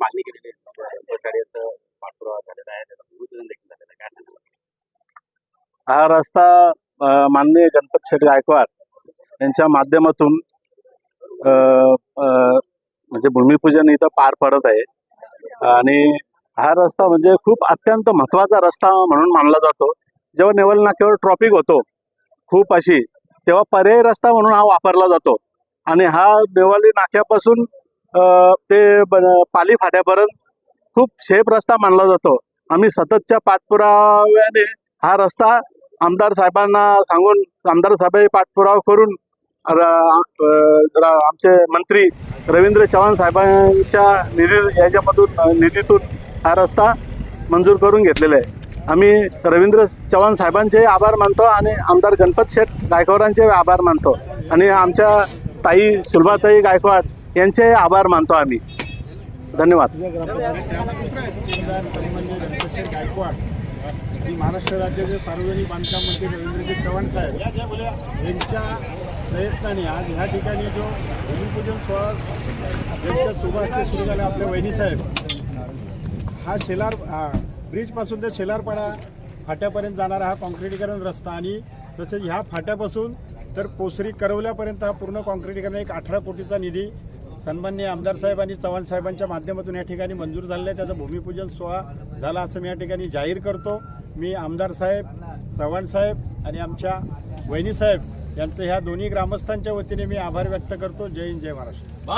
मागणी केलेली आहे. हा रस्ता माननीय गणपत शेठ गायकवाड यांच्या माध्यमातून म्हणजे भूमिपूजन इथं पार पडत आहे. आणि हा रस्ता म्हणजे खूप अत्यंत महत्त्वाचा रस्ता म्हणून मानला जातो. जेव्हा नेवल नाक्यावर ट्रॉफिक होतो खूप अशी तेव्हा पर्यायी रस्ता म्हणून हा वापरला जातो. आणि हा नेवाली नाक्यापासून ते पाली फाट्यापर्यंत खूप सेफ रस्ता मानला जातो. आम्ही सततच्या पाठपुराव्याने हा रस्ता आमदार साहेबांना सांगून आमदार साहेब पाठपुरावा करून आमचे मंत्री रवींद्र चव्हाण साहेबांच्या निधी याच्यामधून निधीतून हा रस्ता मंजूर करून घेतलेला आहे. आम्ही रवींद्र चव्हाण साहेबांचे आभार मानतो आणि आमदार गणपत शेठ गायकवाडांचे आभार मानतो. आणि आमच्या ताई सुलभाताई गायकवाड यांचे आभार मानतो आम्ही. धन्यवाद. गायकवाड महाराष्ट्र राज्याचे सार्वजनिक बांधकाम मंत्री रवींद्रजी चव्हाण साहेब यांच्या प्रयत्नाने आज ह्या ठिकाणी जो भूमिपूजन सोहळा ज्यांच्या सुरू झाला आपले वहिनी साहेब हा शेलार हा ब्रिजपासून ते शेलारपाडा फाट्यापर्यंत जाणारा हा कॉन्क्रिटीकरण रस्ता आणि तसेच ह्या फाट्यापासून तर पोसरी करवल्यापर्यंत हा पूर्ण कॉन्क्रिटीकरण एक अठरा कोटीचा निधी सन्मान्य आमदार साहेब आणि चव्हाण साहेबांच्या माध्यमातून या ठिकाणी मंजूर झालेला आहे त्याचा भूमिपूजन सोहळा झाला असं मी या ठिकाणी जाहीर करतो. मी आमदार साहेब चव्हाण साहेब आणि आमच्या वहिनी साहेब यांचं ह्या दोन्ही ग्रामस्थांच्या वतीने मी आभार व्यक्त करतो. जय हिंद जय महाराष्ट्र.